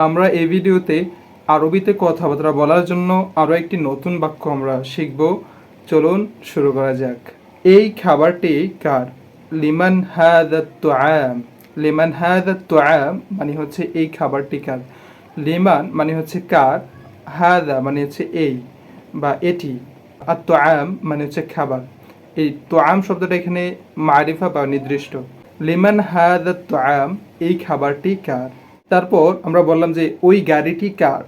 আমরা এই ভিডিওতে আরবিতে কথাবার্তা বলার জন্য আরও একটি নতুন বাক্য আমরা শিখব। চলুন শুরু করা যাক। এই খাবারটি কার? লিমান তোয়াম লিমান তোয়াম মানে হচ্ছে এই খাবারটি কার? লিমান মানে হচ্ছে কার? হাদা মানে হচ্ছে এই বা এটি। আর তোয়াম মানে হচ্ছে খাবার। এই তোয়াম শব্দটা এখানে মারিফা বা নির্দিষ্ট। লিমান তোয়াম এই খাবারটি কার? তারপর আমরা বললাম যে ওই গাড়িটি কার?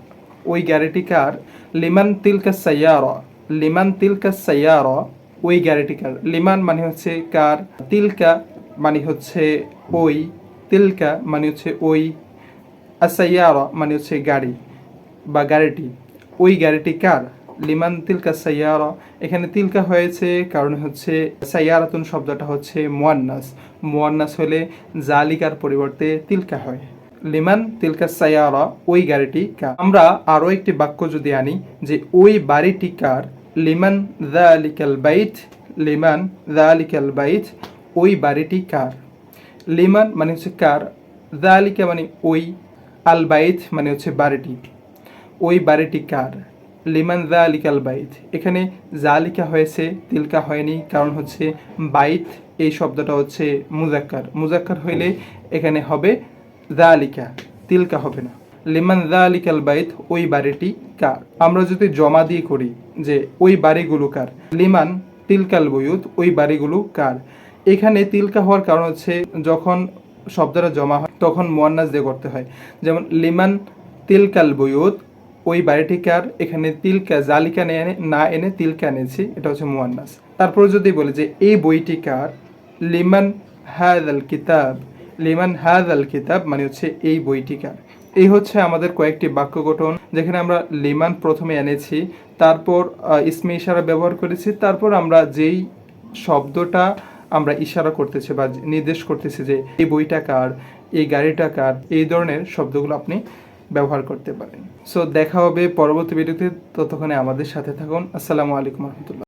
ওই গাড়িটি কার? লিমান তিলকা সাইয়ারা। লিমান তিলকা সাইয়ারা, ওই গাড়িটি কার? লিমান মানে হচ্ছে কার? তিলকা মানে হচ্ছে ওই। তিলকা মানে হচ্ছে ওই। আসাইয়ারা মানে হচ্ছে গাড়ি বা গাড়িটি। ওই গাড়িটি কার? লিমান তিলকা সাইয়ারা। এখানে তিলকা হয়েছে কারণ হচ্ছে সাইয়ারাতুন শব্দটা হচ্ছে মোয়ান্নাস। মোয়ান্নাস হলে জালিকার পরিবর্তে তিলকা হয়। লিমান তিলকা সাইয়ারা, ওই গাড়িটি কার আমরা আরও একটি বাক্য যদি আনি যে, ওই বাড়িটি কার লিমান জালিকাল বাইত, লিমান জালিকাল বাইত, ওই বাড়িটি কার লিমান মানে হচ্ছে কার? জালিকা মানে ওই, আল বাইত মানে হচ্ছে বাড়িটি। ওই বাড়িটি কার লিমান জালিকাল বাইত। এখানে যা জালিকা হয়েছে, তিলকা হয়নি, কারণ হচ্ছে বাইত, এই শব্দটা হচ্ছে মুজাক্কার। মুজাক্কার হইলে এখানে হবে জালিকা তিলকা হবে না। লিমান জালিকাল বাইত ওই বাড়িটি কার? আমরা যদি জমা দিয়ে করি যে ওই বাড়িগুলো কার। লিমান তিলকাল বয়ুত ওই বাড়িগুলো কার? এখানে তিলকা হওয়ার কারণ হচ্ছে যখন শব্দটা জমা হয়, তখন মোয়ান্নাস দিয়ে করতে হয়। যেমন, লিমান তিলকাল বয়ুত ওই বাড়িটি কার? এখানে তিলকা জালিকা এনে না এনে তিলকা এনেছি, এটা হচ্ছে মোয়ান্নাস। তারপর যদি বলি যে এই বইটি কার, লিমান হাদ আল কিতাব লিমান হাদ আল কিতাব মানে হচ্ছে এই বইটি কার এই হচ্ছে আমাদের কয়েকটি বাক্য গঠন, যেখানে আমরা লিমান প্রথমে এনেছি, তারপর ইসমে ইশারা ব্যবহার করেছি, তারপর আমরা যেই শব্দটা আমরা ইশারা করতেছি বা নির্দেশ করতেছি যে এই বইটা কার, এই গাড়িটা কার, এই ধরনের শব্দগুলো আপনি ব্যবহার করতে পারেন। সো দেখা হবে পরবর্তী ভিডিওতে, ততক্ষণে আমাদের সাথে থাকুন। আসসালামু আলাইকুম রহমতুল্লাহ।